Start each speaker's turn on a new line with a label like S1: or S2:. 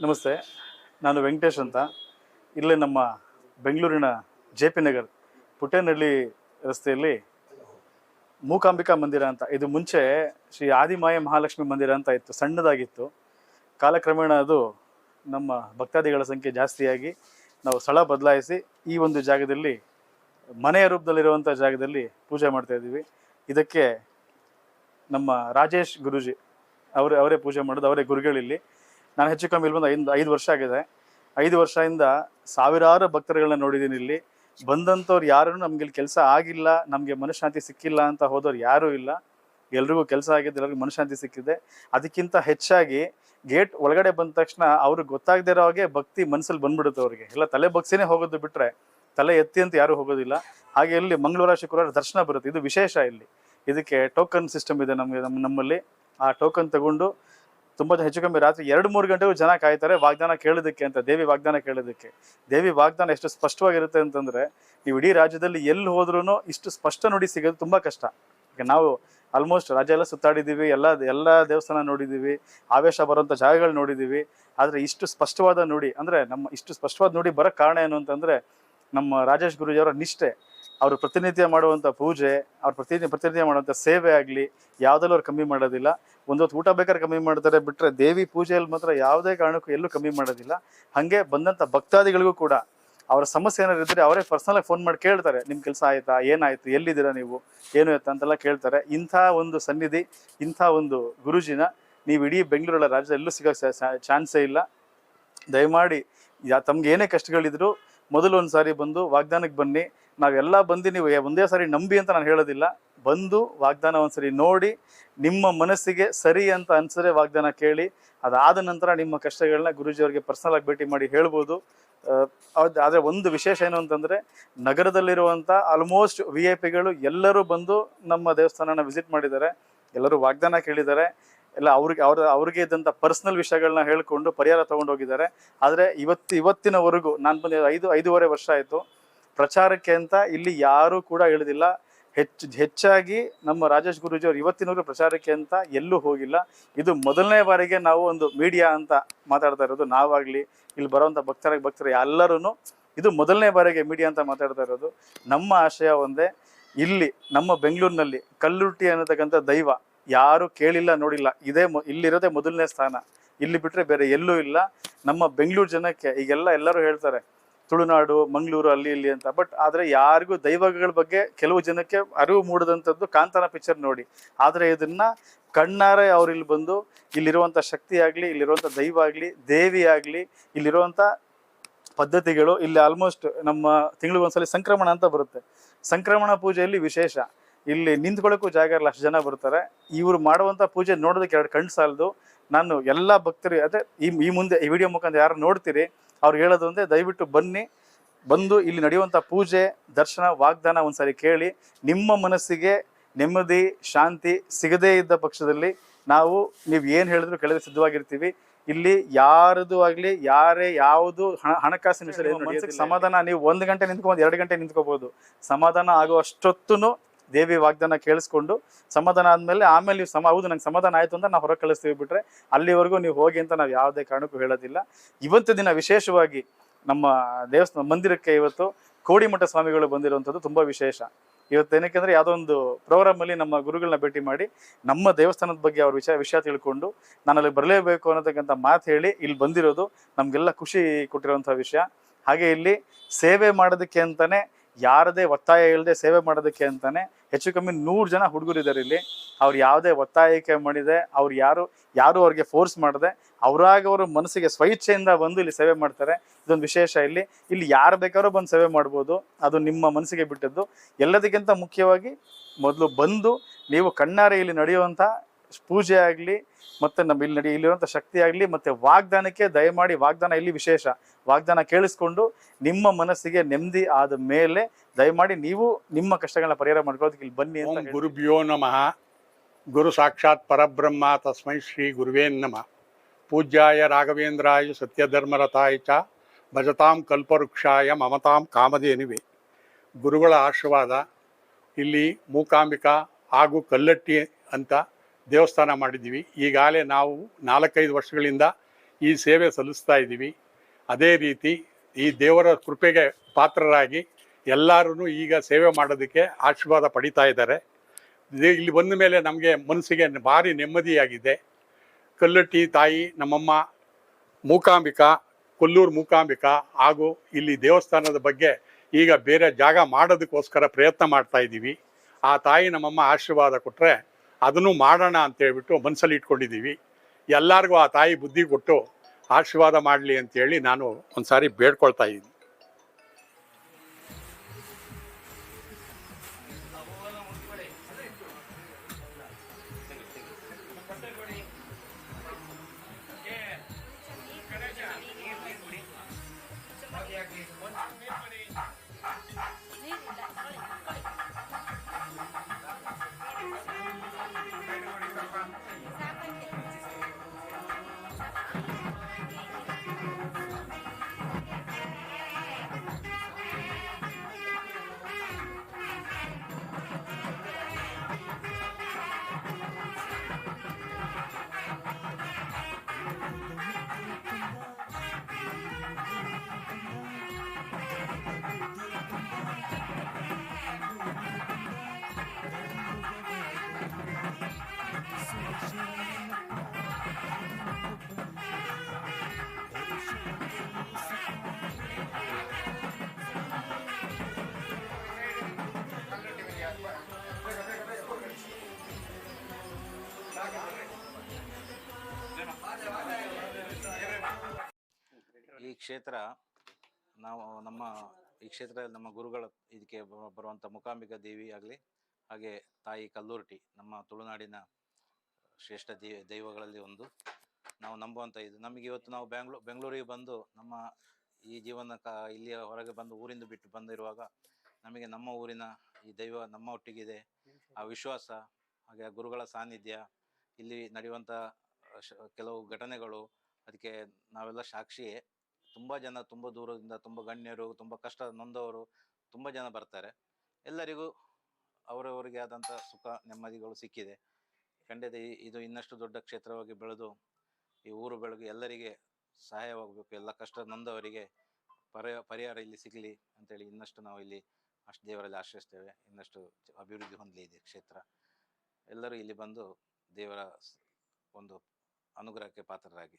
S1: ನಮಸ್ತೆ ನಾನು ವೆಂಕಟೇಶ್ ಅಂತ. ಇಲ್ಲೇ ನಮ್ಮ ಬೆಂಗಳೂರಿನ ಜೆ ಪಿ ನಗರ್ ಪುಟ್ಟೇನಹಳ್ಳಿ ರಸ್ತೆಯಲ್ಲಿ ಮೂಕಾಂಬಿಕಾ ಮಂದಿರ ಅಂತ. ಇದು ಮುಂಚೆ ಶ್ರೀ ಆದಿಮಾಯ ಮಹಾಲಕ್ಷ್ಮಿ ಮಂದಿರ ಅಂತ ಇತ್ತು, ಸಣ್ಣದಾಗಿತ್ತು. ಕಾಲಕ್ರಮೇಣ ಅದು ನಮ್ಮ ಭಕ್ತಾದಿಗಳ ಸಂಖ್ಯೆ ಜಾಸ್ತಿಯಾಗಿ ನಾವು ಸ್ಥಳ ಬದಲಾಯಿಸಿ ಈ ಒಂದು ಜಾಗದಲ್ಲಿ ಮನೆಯ ರೂಪದಲ್ಲಿರುವಂಥ ಜಾಗದಲ್ಲಿ ಪೂಜೆ ಮಾಡ್ತಾ ಇದ್ದೀವಿ. ಇದಕ್ಕೆ ನಮ್ಮ ರಾಜೇಶ್ ಗುರುಜಿ ಅವರು, ಅವರೇ ಪೂಜೆ ಮಾಡೋದು, ಅವರೇ ಗುರುಗಳಿಲ್ಲಿ. ನಾನು ಹೆಚ್ಚು ಕಮ್ಮಿ ಇಲ್ಲಿ ಬಂದು ಐದು ಐದು ವರ್ಷ ಆಗಿದೆ. ಐದು ವರ್ಷದಿಂದ ಸಾವಿರಾರು ಭಕ್ತರುಗಳನ್ನ ನೋಡಿದ್ದೀನಿ ಇಲ್ಲಿ. ಬಂದಂಥವ್ರು ಯಾರೂ ನಮ್ಗೆ ಇಲ್ಲಿ ಕೆಲಸ ಆಗಿಲ್ಲ, ನಮಗೆ ಮನಃಶಾಂತಿ ಸಿಕ್ಕಿಲ್ಲ ಅಂತ ಹೋದವ್ರು ಯಾರೂ ಇಲ್ಲ. ಎಲ್ರಿಗೂ ಕೆಲಸ ಆಗಿದೆ ಎಲ್ಲರಿಗೂ ಮನಃಶಾಂತಿ ಸಿಕ್ಕಿದೆ. ಅದಕ್ಕಿಂತ ಹೆಚ್ಚಾಗಿ ಗೇಟ್ ಒಳಗಡೆ ಬಂದ ತಕ್ಷಣ ಅವ್ರಿಗೆ ಗೊತ್ತಾಗದೇ ಇರೋ ಹಾಗೆ ಭಕ್ತಿ ಮನಸ್ಸಲ್ಲಿ ಬಂದ್ಬಿಡುತ್ತೆ ಅವ್ರಿಗೆ. ಎಲ್ಲ ತಲೆ ಬಗ್ಸಿನೇ ಹೋಗೋದು ಬಿಟ್ಟರೆ ತಲೆ ಎತ್ತಿ ಅಂತ ಯಾರೂ ಹೋಗೋದಿಲ್ಲ. ಹಾಗೆ ಇಲ್ಲಿ ಮಂಗಳವಾರ ಶುಕ್ರವಾರ ದರ್ಶನ ಬರುತ್ತೆ. ಇದು ವಿಶೇಷ ಇಲ್ಲಿ. ಇದಕ್ಕೆ ಟೋಕನ್ ಸಿಸ್ಟಮ್ ಇದೆ ನಮಗೆ ನಮ್ಮ ನಮ್ಮಲ್ಲಿ. ಆ ಟೋಕನ್ ತಗೊಂಡು ತುಂಬ ಹೆಚ್ಚು ಕಮ್ಮಿ ರಾತ್ರಿ ಎರಡು ಮೂರು ಗಂಟೆಗೂ ಜನ ಕಾಯ್ತಾರೆ ವಾಗ್ದಾನ ಕೇಳೋದಕ್ಕೆ ಅಂತ, ದೇವಿ ವಾಗ್ದಾನ ಕೇಳೋದಕ್ಕೆ. ದೇವಿ ವಾಗ್ದಾನ ಎಷ್ಟು ಸ್ಪಷ್ಟವಾಗಿರುತ್ತೆ ಅಂತಂದ್ರೆ ನೀವು ಇಡೀ ರಾಜ್ಯದಲ್ಲಿ ಎಲ್ಲಿ ಹೋದ್ರೂ ಇಷ್ಟು ಸ್ಪಷ್ಟ ನುಡಿ ಸಿಗೋದು ತುಂಬಾ ಕಷ್ಟ. ಈಗ ನಾವು ಆಲ್ಮೋಸ್ಟ್ ರಾಜ್ಯ ಎಲ್ಲ ಸುತ್ತಾಡಿದ್ದೀವಿ, ಎಲ್ಲ ಎಲ್ಲ ದೇವಸ್ಥಾನ ನೋಡಿದ್ದೀವಿ, ಆವೇಶ ಬರುವಂಥ ಜಾಗಗಳು ನೋಡಿದ್ದೀವಿ. ಆದರೆ ಇಷ್ಟು ಸ್ಪಷ್ಟವಾದ ನುಡಿ, ಅಂದರೆ ನಮ್ಮ ಇಷ್ಟು ಸ್ಪಷ್ಟವಾದ ನುಡಿ ಬರೋ ಕಾರಣ ಏನು ಅಂತಂದರೆ, ನಮ್ಮ ರಾಜೇಶ್ ಗುರೂಜಿಯವರ ನಿಷ್ಠೆ. ಅವರು ಪ್ರತಿನಿತ್ಯ ಮಾಡುವಂಥ ಪೂಜೆ, ಅವ್ರ ಪ್ರತಿನಿತ್ಯ ಪ್ರತಿನಿತ್ಯ ಮಾಡುವಂಥ ಸೇವೆ ಆಗಲಿ, ಯಾವುದಲ್ಲೂ ಅವ್ರು ಕಮ್ಮಿ ಮಾಡೋದಿಲ್ಲ. ಒಂದೊತ್ತು ಊಟ ಬೇಕಾದ್ರೆ ಕಮ್ಮಿ ಮಾಡ್ತಾರೆ ಬಿಟ್ಟರೆ ದೇವಿ ಪೂಜೆಯಲ್ಲಿ ಮಾತ್ರ ಯಾವುದೇ ಕಾರಣಕ್ಕೂ ಎಲ್ಲೂ ಕಮ್ಮಿ ಮಾಡೋದಿಲ್ಲ. ಹಾಗೆ ಬಂದಂಥ ಭಕ್ತಾದಿಗಳಿಗೂ ಕೂಡ ಅವರ ಸಮಸ್ಯೆ ಏನಾದ್ರು ಇದ್ದರೆ ಅವರೇ ಪರ್ಸನಲಾಗಿ ಫೋನ್ ಮಾಡಿ ಕೇಳ್ತಾರೆ ನಿಮ್ಮ ಕೆಲಸ ಆಯ್ತಾ? ಏನಾಯ್ತು? ಎಲ್ಲಿದ್ದೀರಾ ನೀವು? ಏನು ಆಯ್ತಾ? ಅಂತೆಲ್ಲ ಕೇಳ್ತಾರೆ. ಇಂಥ ಒಂದು ಸನ್ನಿಧಿ, ಇಂಥ ಒಂದು ಗುರುಜಿನ ನೀವು ಇಡೀ ಬೆಂಗಳೂರಲ್ಲ, ರಾಜ್ಯದಲ್ಲಿ ಎಲ್ಲೂ ಸಿಗೋಕ್ಕೆ ಚಾನ್ಸೇ ಇಲ್ಲ. ದಯಮಾಡಿ, ಯಾ, ತಮ್ಗೆ ಏನೇ ಕಷ್ಟಗಳಿದ್ರು ಮೊದಲು ಒಂದು ಸಾರಿ ಬಂದು ವಾಗ್ದಾನಕ್ಕೆ ಬನ್ನಿ. ನಾವೆಲ್ಲ ಬಂದು ನೀವು ಒಂದೇ ಸಾರಿ ನಂಬಿ ಅಂತ ನಾನು ಹೇಳೋದಿಲ್ಲ. ಬಂದು ವಾಗ್ದಾನ ಒಂದ್ಸರಿ ನೋಡಿ, ನಿಮ್ಮ ಮನಸ್ಸಿಗೆ ಸರಿ ಅಂತ ಅನ್ಸರೆ ವಾಗ್ದಾನ ಕೇಳಿ, ಅದಾದ ನಂತರ ನಿಮ್ಮ ಕಷ್ಟಗಳನ್ನ ಗುರುಜಿಯವರಿಗೆ ಪರ್ಸನಲ್ ಆಗಿ ಭೇಟಿ ಮಾಡಿ ಹೇಳ್ಬೋದು. ಆದ್ರೆ ಆದರೆ ಒಂದು ವಿಶೇಷ ಏನು ಅಂತಂದರೆ ನಗರದಲ್ಲಿರುವಂಥ ಆಲ್ಮೋಸ್ಟ್ ವಿ ಐ ಪಿಗಳು ಎಲ್ಲರೂ ಬಂದು ನಮ್ಮ ದೇವಸ್ಥಾನನ ವಿಸಿಟ್ ಮಾಡಿದ್ದಾರೆ. ಎಲ್ಲರೂ ವಾಗ್ದಾನ ಕೇಳಿದ್ದಾರೆ. ಎಲ್ಲ ಅವ್ರಿಗೆ ಅವ್ರ ಅವ್ರಿಗೆ ಇದ್ದಂಥ ಪರ್ಸನಲ್ ವಿಷಯಗಳನ್ನ ಹೇಳಿಕೊಂಡು ಪರಿಹಾರ ತಗೊಂಡೋಗಿದ್ದಾರೆ. ಆದರೆ ಇವತ್ತು ಇವತ್ತಿನವರೆಗೂ ನಾನು ಬಂದು ಐದು ಐದೂವರೆ ವರ್ಷ ಆಯಿತು. ಪ್ರಚಾರಕ್ಕೆ ಅಂತ ಇಲ್ಲಿ ಯಾರೂ ಕೂಡ ಇಳಿದಿಲ್ಲ. ಹೆಚ್ಚು, ಹೆಚ್ಚಾಗಿ ನಮ್ಮ ರಾಜೇಶ್ ಗುರುಜಿ ಅವರು ಇವತ್ತಿನವರೆಗೂ ಪ್ರಚಾರಕ್ಕೆ ಅಂತ ಎಲ್ಲೂ ಹೋಗಿಲ್ಲ. ಇದು ಮೊದಲನೇ ಬಾರಿಗೆ ನಾವು ಒಂದು ಮೀಡಿಯಾ ಅಂತ ಮಾತಾಡ್ತಾ ಇರೋದು ನಾವಾಗಲಿ, ಇಲ್ಲಿ ಬರೋವಂಥ ಭಕ್ತರ, ಭಕ್ತರು ಎಲ್ಲರೂ ಇದು ಮೊದಲನೇ ಬಾರಿಗೆ ಮೀಡಿಯಾ ಅಂತ ಮಾತಾಡ್ತಾ ಇರೋದು. ನಮ್ಮ ಆಶಯ ಒಂದೇ, ಇಲ್ಲಿ ನಮ್ಮ ಬೆಂಗಳೂರಿನಲ್ಲಿ ಕಲ್ಲುಟ್ಟಿ ಅನ್ನತಕ್ಕಂಥ ದೈವ ಯಾರು ಕೇಳಿಲ್ಲ, ನೋಡಿಲ್ಲ. ಇದೇ ಇಲ್ಲಿರೋದೇ ಮೊದಲನೇ ಸ್ಥಾನ. ಇಲ್ಲಿ ಬಿಟ್ಟರೆ ಬೇರೆ ಎಲ್ಲೂ ಇಲ್ಲ. ನಮ್ಮ ಬೆಂಗಳೂರು ಜನಕ್ಕೆ ಈಗೆಲ್ಲ ಎಲ್ಲರೂ ಹೇಳ್ತಾರೆ ತುಳುನಾಡು, ಮಂಗಳೂರು, ಅಲ್ಲಿ, ಇಲ್ಲಿ ಅಂತ. ಬಟ್ ಆದರೆ ಯಾರಿಗೂ ದೈವಗಳ ಬಗ್ಗೆ ಕೆಲವು ಜನಕ್ಕೆ ಅರಿವು ಮೂಡದಂಥದ್ದು ಕಾಂತಾರ ಪಿಕ್ಚರ್ ನೋಡಿ. ಆದರೆ ಇದನ್ನ ಕಣ್ಣಾರೆ ಅವ್ರು ಇಲ್ಲಿ ಬಂದು ಇಲ್ಲಿರುವಂಥ ಶಕ್ತಿ ಆಗಲಿ, ಇಲ್ಲಿರುವಂಥ ದೈವ ಆಗಲಿ, ದೇವಿ ಆಗಲಿ, ಇಲ್ಲಿರುವಂಥ ಪದ್ಧತಿಗಳು ಇಲ್ಲಿ ಆಲ್ಮೋಸ್ಟ್ ನಮ್ಮ ತಿಂಗಳಿಗೊಂದ್ಸಲಿ ಸಂಕ್ರಮಣ ಅಂತ ಬರುತ್ತೆ. ಸಂಕ್ರಮಣ ಪೂಜೆಯಲ್ಲಿ ವಿಶೇಷ. ಇಲ್ಲಿ ನಿಂತ್ಕೊಳ್ಳೋಕ್ಕೂ ಜಾಗ ಇರಲ್ಲ ಅಷ್ಟು ಜನ ಬರ್ತಾರೆ. ಇವರು ಮಾಡುವಂಥ ಪೂಜೆ ನೋಡೋದಕ್ಕೆ ಎರಡು ಕಣ್ಣು ಸಾಲದು. ನಾನು ಎಲ್ಲ ಭಕ್ತರು ಅದೇ ಈ ಈ ಮುಂದೆ ಈ ವಿಡಿಯೋ ಮುಖಾಂತರ ಯಾರು ನೋಡ್ತೀರಿ ಅವ್ರು ಹೇಳೋದು ಅಂದರೆ ದಯವಿಟ್ಟು ಬನ್ನಿ. ಬಂದು ಇಲ್ಲಿ ನಡೆಯುವಂಥ ಪೂಜೆ ದರ್ಶನ ವಾಗ್ದಾನ ಒಂದ್ಸರಿ ಕೇಳಿ. ನಿಮ್ಮ ಮನಸ್ಸಿಗೆ ನೆಮ್ಮದಿ ಶಾಂತಿ ಸಿಗದೇ ಇದ್ದ ಪಕ್ಷದಲ್ಲಿ ನಾವು ನೀವು ಏನು ಹೇಳಿದ್ರು ಕೆಳಗೆ ಸಿದ್ಧವಾಗಿರ್ತೀವಿ. ಇಲ್ಲಿ ಯಾರದು ಆಗಲಿ ಯಾರೇ ಯಾವುದು ಹಣ ಹಣಕಾಸಿನ ವಿಷಯ ಮನಸ್ಸಿಗೆ ಸಮಾಧಾನ ನೀವು ಒಂದು ಗಂಟೆ ನಿಂತ್ಕೊಂಡು ಎರಡು ಗಂಟೆ ನಿಂತ್ಕೋಬಹುದು ಸಮಾಧಾನ ಆಗೋ ಅಷ್ಟೊತ್ತೂ ದೇವಿ ವಾಗ್ದಾನ ಕೇಳಿಸ್ಕೊಂಡು ಸಮಾಧಾನ ಆದಮೇಲೆ ಆಮೇಲೆ ನೀವು ಸಮ, ಹೌದು, ನಂಗೆ ಸಮಾಧಾನ ಆಯಿತು ಅಂತ ನಾವು ಹೊರಗೆ ಕಳಿಸ್ತೀವಿ ಬಿಟ್ರೆ ಅಲ್ಲಿವರೆಗೂ ನೀವು ಹೋಗಿ ಅಂತ ನಾವು ಯಾವುದೇ ಕಾರಣಕ್ಕೂ ಹೇಳೋದಿಲ್ಲ. ಇವತ್ತು ದಿನ ವಿಶೇಷವಾಗಿ ನಮ್ಮ ದೇವಸ್ಥಾನ, ಮಂದಿರಕ್ಕೆ ಇವತ್ತು ಕೋಡಿಮಠ ಸ್ವಾಮಿಗಳು ಬಂದಿರುವಂಥದ್ದು ತುಂಬ ವಿಶೇಷ. ಇವತ್ತು ಏನಕ್ಕೆ ಅಂದರೆ ಯಾವುದೋ ಒಂದು ಪ್ರೋಗ್ರಾಮಲ್ಲಿ ನಮ್ಮ ಗುರುಗಳನ್ನ ಭೇಟಿ ಮಾಡಿ ನಮ್ಮ ದೇವಸ್ಥಾನದ ಬಗ್ಗೆ ಅವ್ರ ವಿಷಯ ವಿಷಯ ತಿಳ್ಕೊಂಡು ನಾನು ಅಲ್ಲಿ ಬರಲೇಬೇಕು ಅನ್ನತಕ್ಕಂಥ ಮಾತು ಹೇಳಿ ಇಲ್ಲಿ ಬಂದಿರೋದು ನಮಗೆಲ್ಲ ಖುಷಿ ಕೊಟ್ಟಿರುವಂಥ ವಿಷಯ. ಹಾಗೆ ಇಲ್ಲಿ ಸೇವೆ ಮಾಡೋದಕ್ಕೆ ಅಂತಾನೆ ಯಾರದೇ ಒತ್ತಾಯ ಇಲ್ಲದೆ ಸೇವೆ ಮಾಡೋದಕ್ಕೆ ಅಂತಾನೆ ಹೆಚ್ಚು ಕಮ್ಮಿ ನೂರು ಜನ ಹುಡುಗರು ಇದ್ದಾರೆ ಇಲ್ಲಿ. ಅವ್ರು ಯಾವುದೇ ಒತ್ತಾಯಕ್ಕೆ ಮಾಡಿದೆ, ಅವ್ರು ಯಾರು ಯಾರು ಅವ್ರಿಗೆ ಫೋರ್ಸ್ ಮಾಡದೆ ಅವರು ಮನಸ್ಸಿಗೆ ಸ್ವಇಚ್ಛೆಯಿಂದ ಬಂದು ಇಲ್ಲಿ ಸೇವೆ ಮಾಡ್ತಾರೆ. ಇದೊಂದು ವಿಶೇಷ ಇಲ್ಲಿ. ಇಲ್ಲಿ ಯಾರು ಬೇಕಾದ್ರೂ ಬಂದು ಸೇವೆ ಮಾಡ್ಬೋದು. ಅದು ನಿಮ್ಮ ಮನಸ್ಸಿಗೆ ಬಿಟ್ಟದ್ದು. ಎಲ್ಲದಕ್ಕಿಂತ ಮುಖ್ಯವಾಗಿ ಮೊದಲು ಬಂದು ನೀವು ಕಣ್ಣಾರೆ ಇಲ್ಲಿ ನಡೆಯುವಂಥ ಪೂಜೆ ಆಗಲಿ ಮತ್ತೆ ನಮ್ಮ ಇಲ್ಲಿ ನಡಿ ಇಲ್ಲಿರುವಂಥ ಶಕ್ತಿ ಆಗಲಿ ಮತ್ತೆ ವಾಗ್ದಾನಕ್ಕೆ ದಯಮಾಡಿ ವಾಗ್ದಾನ ಇಲ್ಲಿ ವಿಶೇಷ? ವಾಗ್ದಾನ ಕೇಳಿಸ್ಕೊಂಡು ನಿಮ್ಮ ಮನಸ್ಸಿಗೆ ನೆಮ್ಮದಿ ಆದ ಮೇಲೆ ದಯಮಾಡಿ ನೀವು ನಿಮ್ಮ ಕಷ್ಟಗಳನ್ನ ಪರಿಹಾರ ಮಾಡ್ಕೊಳ್ಳೋದಕ್ಕೆ ಇಲ್ಲಿ ಬನ್ನಿ ಅಂತ
S2: ಗುರುಭ್ಯೋ ನಮಃ. ಗುರು ಸಾಕ್ಷಾತ್ ಪರಬ್ರಹ್ಮ ತಸ್ಮೈ ಶ್ರೀ ಗುರುವೇ ನಮಃ. ಪೂಜ್ಯಾಯ ರಾಘವೇಂದ್ರಾಯ ಸತ್ಯಧರ್ಮರಥಾಯ ಚ ಭಜತಾಂ ಕಲ್ಪವೃಕ್ಷಾಯ ಮಮತಾಂ ಕಾಮಧೇನಿವೆ. ಗುರುಗಳ ಆಶೀರ್ವಾದ ಇಲ್ಲಿ ಮೂಕಾಂಬಿಕಾ ಹಾಗೂ ಕಲ್ಲಟ್ಟಿ ಅಂತ ದೇವಸ್ಥಾನ ಮಾಡಿದ್ದೀವಿ. ಈಗಾಗಲೇ ನಾವು ನಾಲ್ಕೈದು ವರ್ಷಗಳಿಂದ ಈ ಸೇವೆ ಸಲ್ಲಿಸ್ತಾ ಇದ್ದೀವಿ. ಅದೇ ರೀತಿ ಈ ದೇವರ ಕೃಪೆಗೆ ಪಾತ್ರರಾಗಿ ಎಲ್ಲರೂ ಈಗ ಸೇವೆ ಮಾಡೋದಕ್ಕೆ ಆಶೀರ್ವಾದ ಪಡಿತಾ ಇದ್ದಾರೆ. ಇಲ್ಲಿ ಬಂದ ಮೇಲೆ ನಮಗೆ ಮನಸ್ಸಿಗೆ ಭಾರಿ ನೆಮ್ಮದಿಯಾಗಿದೆ. ಕಲ್ಲಟ್ಟಿ ತಾಯಿ, ನಮ್ಮಮ್ಮ, ಮೂಕಾಂಬಿಕಾ, ಕೊಲ್ಲೂರು ಮೂಕಾಂಬಿಕಾ ಹಾಗೂ ಇಲ್ಲಿ ದೇವಸ್ಥಾನದ ಬಗ್ಗೆ ಈಗ ಬೇರೆ ಜಾಗ ಮಾಡೋದಕ್ಕೋಸ್ಕರ ಪ್ರಯತ್ನ ಮಾಡ್ತಾ ಇದ್ದೀವಿ. ಆ ತಾಯಿ, ನಮ್ಮಮ್ಮ ಆಶೀರ್ವಾದ ಕೊಟ್ಟರೆ ಅದನ್ನು ಮಾಡೋಣ ಅಂತ ಹೇಳ್ಬಿಟ್ಟು ಮನಸ್ಸಲ್ಲಿ ಇಟ್ಕೊಂಡಿದ್ದೀವಿ. ಎಲ್ಲರಿಗೂ ಆ ತಾಯಿ ಬುದ್ಧಿ ಕೊಟ್ಟು ಆಶೀರ್ವಾದ ಮಾಡಲಿ ಅಂತೇಳಿ ನಾನು ಒಂದು ಸಾರಿ ಬೇಡ್ಕೊಳ್ತಾ ಇದ್ದೀನಿ.
S3: ಕ್ಷೇತ್ರ ನಾವು ನಮ್ಮ ಈ ಕ್ಷೇತ್ರದಲ್ಲಿ ನಮ್ಮ ಗುರುಗಳು ಇದಕ್ಕೆ ಬರುವಂಥ ಮುಕಾಂಬಿಕಾ ದೇವಿ ಆಗಲಿ, ಹಾಗೆ ತಾಯಿ ಕಲ್ಲೂರ್ಟಿ, ನಮ್ಮ ತುಳುನಾಡಿನ ಶ್ರೇಷ್ಠ ದೈವಗಳಲ್ಲಿ ಒಂದು. ನಾವು ನಂಬುವಂಥ ಇದು. ನಮಗೆ ಇವತ್ತು ನಾವು ಬ್ಯಾಂಗ್ಳೂ, ಬೆಂಗಳೂರಿಗೆ ಬಂದು ನಮ್ಮ ಈ ಜೀವನ ಕ, ಇಲ್ಲಿಯ ಹೊರಗೆ ಬಂದು ಊರಿಂದ ಬಿಟ್ಟು ಬಂದಿರುವಾಗ ನಮಗೆ ನಮ್ಮ ಊರಿನ ಈ ದೈವ ನಮ್ಮ ಒಟ್ಟಿಗಿದೆ. ಆ ವಿಶ್ವಾಸ, ಹಾಗೆ ಆ ಗುರುಗಳ ಸಾನ್ನಿಧ್ಯ, ಇಲ್ಲಿ ನಡೆಯುವಂಥ ಕೆಲವು ಘಟನೆಗಳು, ಅದಕ್ಕೆ ನಾವೆಲ್ಲ ಸಾಕ್ಷಿಯೇ. ತುಂಬ ಜನ ತುಂಬ ದೂರದಿಂದ ತುಂಬ ಗಣ್ಯರು, ತುಂಬ ಕಷ್ಟ ನೊಂದವರು, ತುಂಬ ಜನ ಬರ್ತಾರೆ. ಎಲ್ಲರಿಗೂ ಅವರವರಿಗೆ ಆದಂಥ ಸುಖ, ನೆಮ್ಮದಿಗಳು ಸಿಕ್ಕಿದೆ. ಖಂಡಿತ ಇದು ಇನ್ನಷ್ಟು ದೊಡ್ಡ ಕ್ಷೇತ್ರವಾಗಿ ಬೆಳೆದು ಈ ಊರು ಬೆಳಗು ಎಲ್ಲರಿಗೆ ಸಹಾಯವಾಗಬೇಕು. ಎಲ್ಲ ಕಷ್ಟ ನೊಂದವರಿಗೆ ಪರಿಹಾರ ಇಲ್ಲಿ ಸಿಗಲಿ ಅಂತೇಳಿ ಇನ್ನಷ್ಟು ನಾವು ಇಲ್ಲಿ ಅಷ್ಟು ದೇವರಲ್ಲಿ ಆಶ್ರಯಿಸ್ತೇವೆ. ಇನ್ನಷ್ಟು ಅಭಿವೃದ್ಧಿ ಹೊಂದಲಿ ಇದೆ ಕ್ಷೇತ್ರ. ಎಲ್ಲರೂ ಇಲ್ಲಿ ಬಂದು ದೇವರ ಒಂದು ಅನುಗ್ರಹಕ್ಕೆ ಪಾತ್ರರಾಗಿ.